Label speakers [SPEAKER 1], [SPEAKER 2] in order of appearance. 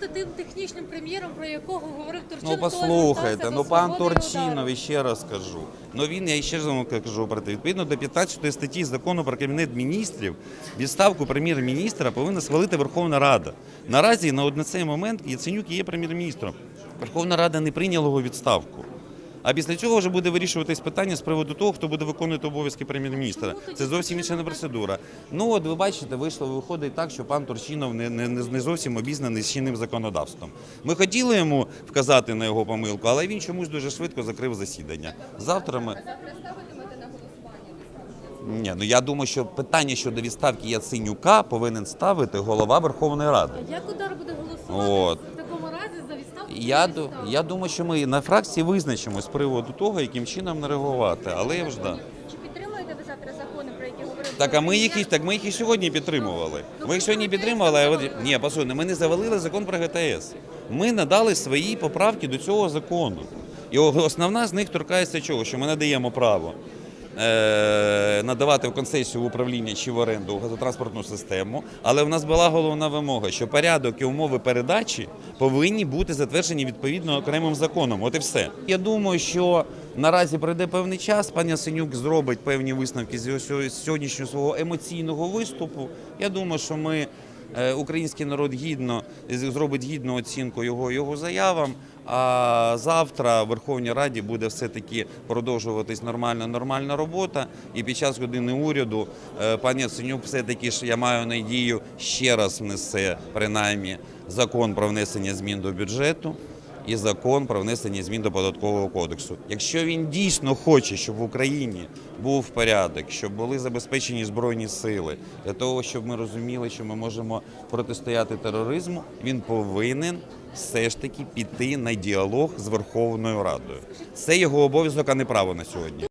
[SPEAKER 1] бути тим технічним прем'єром, про якого говорив Турчинов.
[SPEAKER 2] Ну послухайте, ну пан Турчинов, ще раз кажу. Ну він, я ще раз вам кажу про те, відповідно до 15 статті закону про кабінет міністрів, відставку прем'єр-міністра повинна схвалити Верховна Рада. Наразі на на цей момент Яценюк є прем'єр-міністром. Верховна Рада не прийняла його відставку. А після цього вже буде вирішуватись питання з приводу того, хто буде виконувати обов'язки прем'єр-міністра. Це зовсім інша не процедура. Ну от ви бачите, вийшло виходить так, що пан Турчинов не, не, не не зовсім обізнаний з чинним законодавством. Ми хотіли йому вказати на його помилку, але він чомусь дуже швидко закрив засідання. Завтра ми. Ні, ну я думаю, що питання щодо відставки Яценюка повинен ставити голова Верховної Ради.
[SPEAKER 1] А Як удар буде голосувати
[SPEAKER 2] От.
[SPEAKER 1] в такому разі за відставку?
[SPEAKER 2] Я, я думаю, що ми на фракції визначимо з приводу того, яким чином не реагувати. Але я вже да.
[SPEAKER 3] Чи підтримуєте ви завтра закони, про які?
[SPEAKER 2] Так, а ми їх і- так ми їх і сьогодні підтримували. Ми їх сьогодні підтримували. А от ні, послухайте, ми не завалили закон про ГТС. Ми надали свої поправки до цього закону. І основна з них торкається чого? Що ми надаємо право. Е, Надавати в концесію в управління чи в оренду газотранспортну систему, але в нас була головна вимога, що порядок і умови передачі повинні бути затверджені відповідно окремим законом. От і все. Я думаю, що наразі пройде певний час. Пані Синюк зробить певні висновки з сьогоднішнього свого емоційного виступу. Я думаю, що ми. Е, Український народ гідно зробить гідну оцінку його його заявам. А завтра в Верховній Раді буде все-таки продовжуватись нормальна нормальна робота. І під час години уряду е, пані Яценюк все-таки ж я маю надію ще раз внесе принаймні закон про внесення змін до бюджету і закон про внесення змін до податкового кодексу. Якщо він дійсно хоче, щоб в Україні був порядок, щоб були забезпечені збройні сили, для того, щоб ми розуміли, що ми можемо протистояти тероризму, він повинен все ж таки піти на діалог з Верховною Радою. Це його обов'язок, а не право на сьогодні.